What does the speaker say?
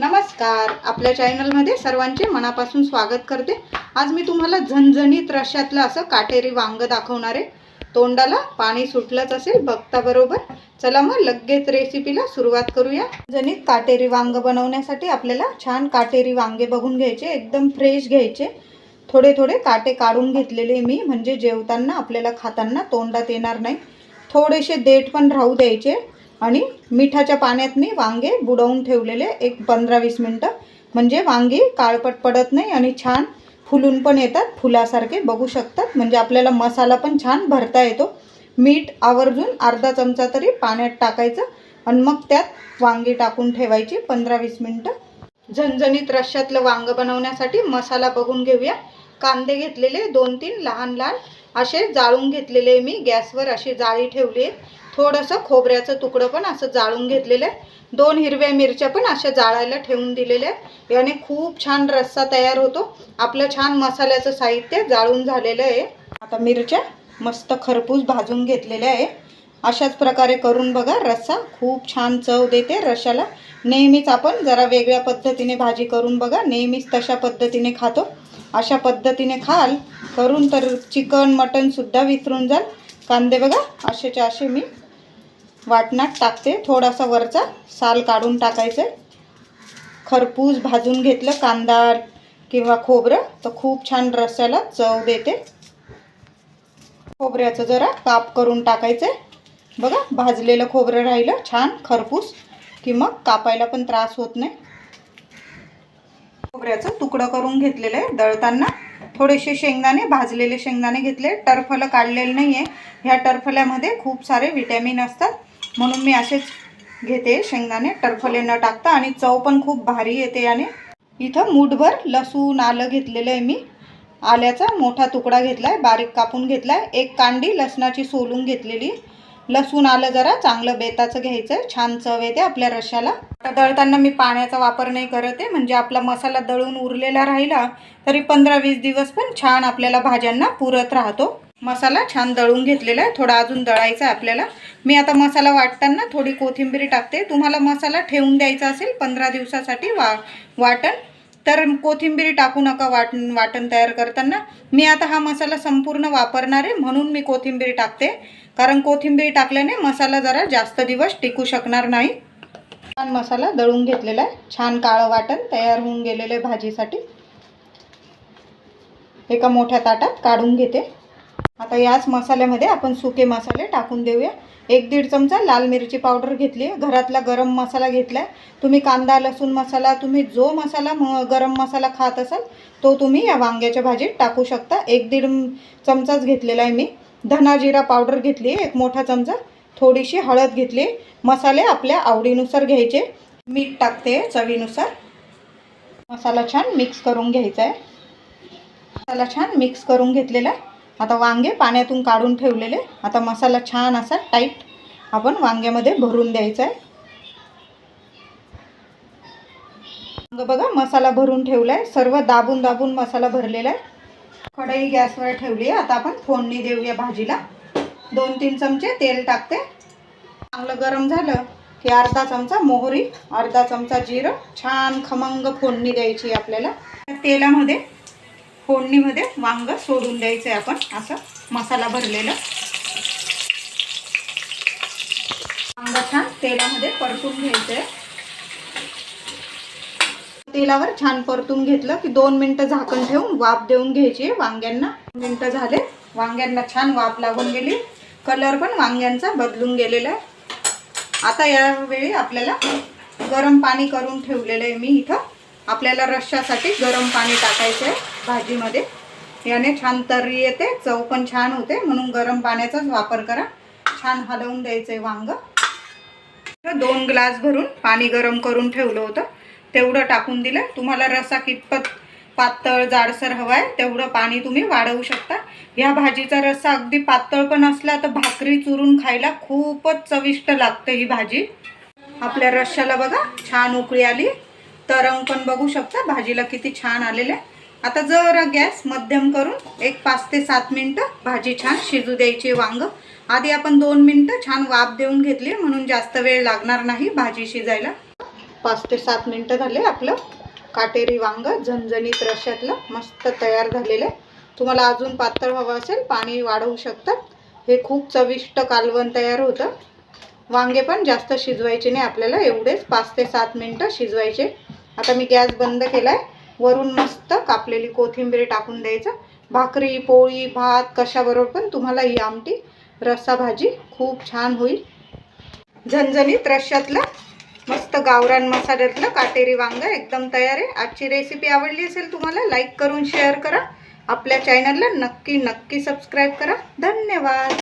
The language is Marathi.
नमस्कार. आपल्या चॅनलमध्ये सर्वांचे मनापासून स्वागत करते. आज मी तुम्हाला झणझणीत रश्यातलं असं काटेरी वांग दाखवणार आहे. तोंडाला पाणी सुटलंच असेल बघता बरोबर. चला मग लगेच रेसिपीला सुरुवात करूया. झणीत काटेरी वांग बनवण्यासाठी आपल्याला छान काटेरी वांगे बघून घ्यायचे एकदम फ्रेश घ्यायचे. थोडे थोडे काटे काढून घेतलेले मी म्हणजे जेवताना आपल्याला खाताना तोंडात येणार नाही. थोडेसे देठ पण राहू द्यायचे. आणि मिठाच्या पाण्यात मी वांगे बुडवून ठेवलेले एक पंधरा वीस मिनटं. म्हणजे वांगी काळपट पडत नाही आणि छान फुलून पण येतात. फुलासारखे बघू शकतात. म्हणजे आपल्याला मसाला पण छान भरता येतो. मीठ आवर्जून अर्धा चमचा तरी पाण्यात टाकायचं आणि मग त्यात वांगी टाकून ठेवायची पंधरा वीस मिनटं. झणझणीत रश्श्यातलं वांगं बनवण्यासाठी मसाला बघून घेऊया. कांदे घेतलेले दोन तीन लहान लहान असे जाळून घेतलेले मी गॅसवर अशी जाळी ठेवली आहे. थोडंसं खोबऱ्याचं तुकडं पण असं जाळून घेतलेलं आहे. दोन हिरव्या मिरच्या पण अशा जाळायला ठेवून दिलेल्या आहे याने खूप छान रस्सा तयार होतो. आपलं छान मसाल्याचं साहित्य जाळून झालेलं आहे. आता मिरच्या मस्त खरपूस भाजून घेतलेल्या आहे. अशाच प्रकारे करून बघा रस्सा खूप छान चव देते रश्याला. नेहमीच आपण जरा वेगळ्या पद्धतीने भाजी करून बघा नेहमीच तशा पद्धतीने खातो. अशा पद्धतीने खाल करून तर चिकन मटनसुद्धा विसरून जाल. कांदे बघा असेच्या असे मी वाटणात टाकते. थोडासा वरचा साल काढून टाकायचं. खरपूस भाजून घेतलं कांदा किंवा खोबरं तर खूप छान रस्याला चव देते. खोबऱ्याचं जरा काप करून टाकायचं. बघा भाजलेलं खोबरं राहिलं छान खरपूस की मग कापायला पण त्रास होत नाही. खोबऱ्याचं तुकडं करून घेतलेलं आहे दळताना. थोडेसे शेंगदाणे भाजलेले शेंगदाणे घेतले. टरफलं काढलेलं नाही आहे ह्या टरफल्यामध्ये खूप सारे विटॅमिन असतात. म्हणून मी असेच घेते शेंगदाणे. टरफले न टाकता आणि चव पण खूप भारी येते याने. इथं मूठभर लसूण आलं घेतलेलं आहे मी. आल्याचा मोठा तुकडा घेतला आहे बारीक कापून घेतला आहे एक कांडी लसणाची सोलून घेतलेली. लसूण आलं जरा चांगलं बेताचं घ्यायचं आहे छान चव येते आपल्या रश्याला. आता दळताना मी पाण्याचा वापर नाही करत आहे म्हणजे आपला मसाला दळून उरलेला राहिला तरी पंधरा वीस दिवस पण छान आपल्याला भाज्यांना पुरत राहतो. मसाला छान दळून घेतलेला आहे. थोडा अजून दळायचा आहे आपल्याला. मी आता मसाला वाटताना थोडी कोथिंबीर टाकते. तुम्हाला मसाला ठेवून द्यायचा असेल पंधरा दिवसासाठी वा वाटण. तर कोथिंबीर टाकू नका वाट वाटण तयार करताना. मी आता हा मसाला संपूर्ण वापरणार आहे म्हणून मी कोथिंबीर टाकते. कारण कोथिंबीर टाकल्याने मसाला जरा जास्त दिवस टिकू शकणार नाही. छान मसाला दळून घेतलेला आहे. छान काळं वाटण तयार होऊन गेलेलं आहे भाजीसाठी. एका मोठ्या ताटात काढून घेते. आता याच मसाल्यामध्ये आपण सुके मसाले टाकून देऊया. एक दीड चमचा लाल मिरची पावडर घेतली आहे. घरातला गरम मसाला घेतला आहे तुम्ही कांदा लसूण मसाला तुम्ही जो मसाला म गरम मसाला खात असाल तो तुम्ही या वांग्याच्या भाजीत टाकू शकता. एक दीड चमचाच घेतलेला आहे मी. धना जिरा पावडर घेतली आहे. एक मोठा चमचा. थोडीशी हळद घेतली मसाले आपल्या आवडीनुसार घ्यायचे. मीठ टाकते चवीनुसार. मसाला छान मिक्स करून घ्यायचा आहे. मसाला छान मिक्स करून घेतलेला आहे. आता वांगे पाण्यातून काढून ठेवलेले. आता मसाला छान असा टाईट आपण वांग्यामध्ये भरून द्यायचा आहे. वांग बघा मसाला भरून ठेवला आहे सर्व दाबून दाबून मसाला भरलेला आहे. कढई गॅसवर ठेवली आहे. आता आपण फोडणी देऊया भाजीला. दोन तीन चमचे तेल टाकते. चांगलं गरम झालं की अर्धा चमचा मोहरी अर्धा चमचा जिरं. छान खमंग फोडणी द्यायची आपल्याला. तेलामध्ये फोडणीमध्ये वांग सोडून द्यायचं आहे आपण. असं मसाला भरलेलं. वांग छान तेलामध्ये परतून घ्यायचं आहे तेलावर छान परतून घेतलं की दोन मिनटं झाकण ठेवून वाफ देऊन घ्यायची वांग्यांना. मिनटं झाले. वांग्यांना छान वाफ लागून गेली. कलर पण वांग्यांचा बदलून गेलेला आहे. आता यावेळी आपल्याला गरम पाणी करून ठेवलेलं आहे मी इथं. आपल्याला रश्शासाठी गरम पाणी टाकायचं आहे भाजीमध्ये. याने छान तर्री येते चव पण छान होते म्हणून गरम पाण्याचाच वापर करा. छान हलवून द्यायचं आहे वांग दोन ग्लास भरून पाणी गरम करून ठेवलं होतं. तेवढं टाकून दिलं. तुम्हाला रसा कितपत पातळ जाडसर हवा आहे तेवढं पाणी तुम्ही वाढवू शकता. ह्या भाजीचा रस्सा अगदी पातळ पण असला तर भाकरी चुरून खायला खूपच चविष्ट लागते ही भाजी. आपल्या रश्श्याला बघा छान उकळी आली. तरंग पण बघू शकता. भाजीला किती छान आलेलं आहे. आता जरा गॅस मध्यम करून एक पाच ते सात मिनटं भाजी छान शिजू द्यायची वांग. आधी आपण दोन मिनटं छान वाफ देऊन घेतली म्हणून जास्त वेळ लागणार नाही भाजी शिजायला. पाच ते सात मिनटं झाले आपलं काटेरी वांग झणझणीत रश्यातलं मस्त तयार झालेलं आहे. तुम्हाला अजून पातळ हवं असेल पाणी वाढवू शकतात. हे खूप चविष्ट कालवण तयार होतं. वांगे पण जास्त शिजवायचे नाही आपल्याला एवढेच पाच ते सात मिनटं शिजवायचे. आता मी गॅस बंद केला आहे वरून मस्त कापलेली कोथिंबीर टाकून द्यायचं. भाकरी पोळी भात कशाबरोबर पण तुम्हाला ही आमटी रस्सा भाजी खूप छान होईल. झणझणीत रश्यातलं मस्त गावरान मसाल्यातलं काटेरी वांग एकदम तयार आहे. आजची रेसिपी आवडली असेल तुम्हाला लाईक करून शेअर करा. आपल्या चॅनलला नक्की नक्की सबस्क्राईब करा. धन्यवाद!